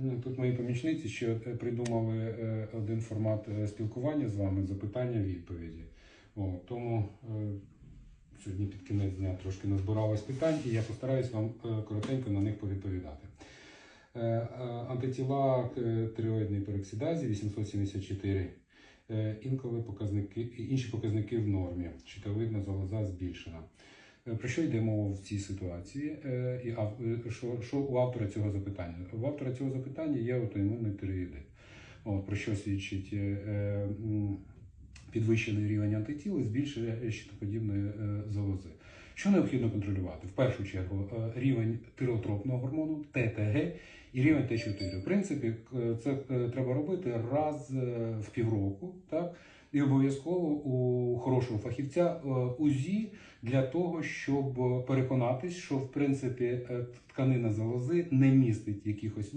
Ну, Тут мої помічниці ще е, придумали е, один формат е, спілкування з вами, запитання, відповіді. Тому сьогодні під кінець дня трошки назбиралось питань, і я постараюсь вам коротенько на них повідповідати. Антитіла е, тиреоїдної пероксидазі 874. Е, Інколи показники, інші показники в нормі. Щитовидна залоза збільшена. Е, Про що йде мова в цій ситуації? Е, І е, що, що у автора цього запитання? У автора цього запитання є аутоімунний тиреїдит. От, про що свідчить підвищений рівень антитіл і збільшення щитоподібної залози. Що необхідно контролювати? В першу чергу рівень тиреотропного гормону, ТТГ і рівень Т4. В принципі, це треба робити раз в півроку, так? І обов'язково у хорошого фахівця е, УЗІ для того, щоб переконатись, що в принципі е, тканина залози не містить якихось.